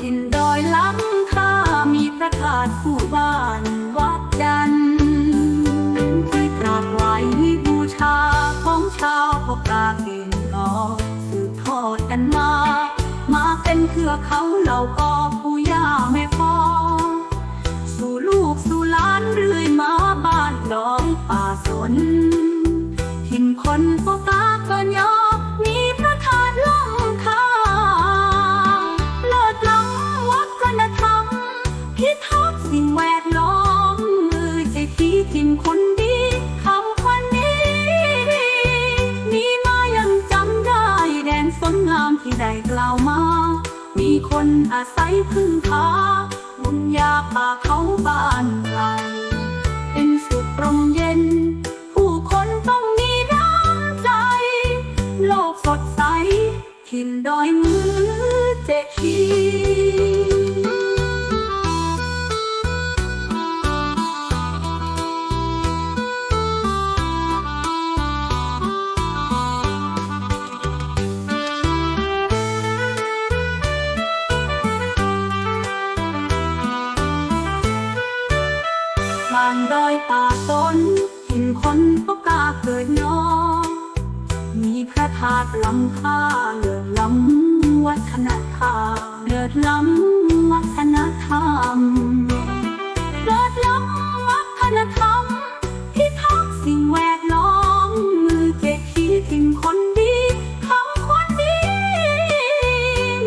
ถิ่นดอยล้ำค่ามีประกาศผู้บ้านวัดดันไปกราบไหว้บูชาของชาวพกาเกณฑ์นอสืบทอดกันมา มาเป็นเครือเขาเหล่าก็ผู้ย่าแม่พ่อ สิ่งแวดล้อมมือใจที่ถิ่นคนดีคำควันนี้มีมายังจำได้แดนสนงามที่ได้กล่าวมา มีคนอาศัยพึ่งพาบุญญาป่าเขาบ้านเราเป็นสุขร่มเย็น ผู้คนต้องมีน้ำใจ โลกสดใส ถิ่นดอยมือเจคี บานดอยป่าตนถิ่นคนก็กล้าเกิดนอ มีพระธาตุล้ำค่าเลิศล้ำวัฒนธรรมเลิศล้ำวัฒนธรรมเลิศล้ำวัฒนธรรมพิทักษ์สิ่งแวดล้อมมือเจ็ดขีถิ่นคนดีคำคนดี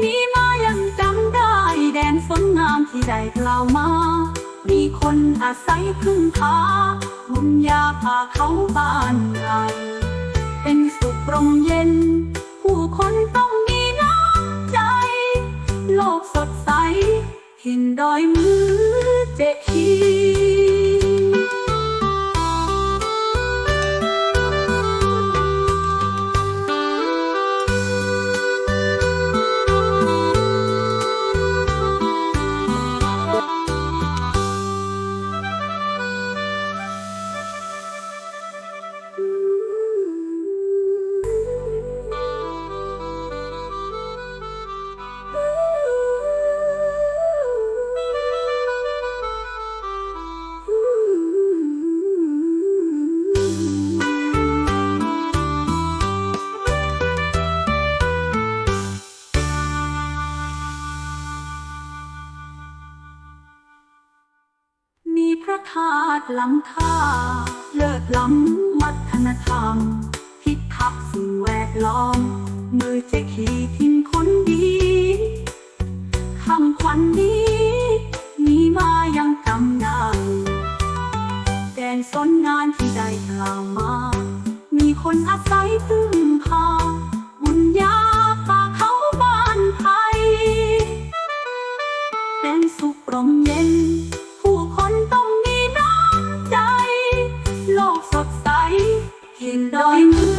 มีมายังจำได้แดนสนงามที่ได้กล่าวมา มีคนอาศัยพึ่งพาบุญญาพาเขาบ้านเราเป็นสุขร่มเย็น ผู้คนต้องมีน้ำใจ โลกสดใส เห็นดอยมือเจ ธาตุล้ำค่า เลิศล้ำวัฒนธรรม พิทักษ์สิ่งแวดล้อม มือเจขีทิ้นคนดีคำขวัญดีมีมายังกำได้แดนสนงานที่ได้กล่าวมา มีคนอาศัยพึ่งพา nhìn đôi mắt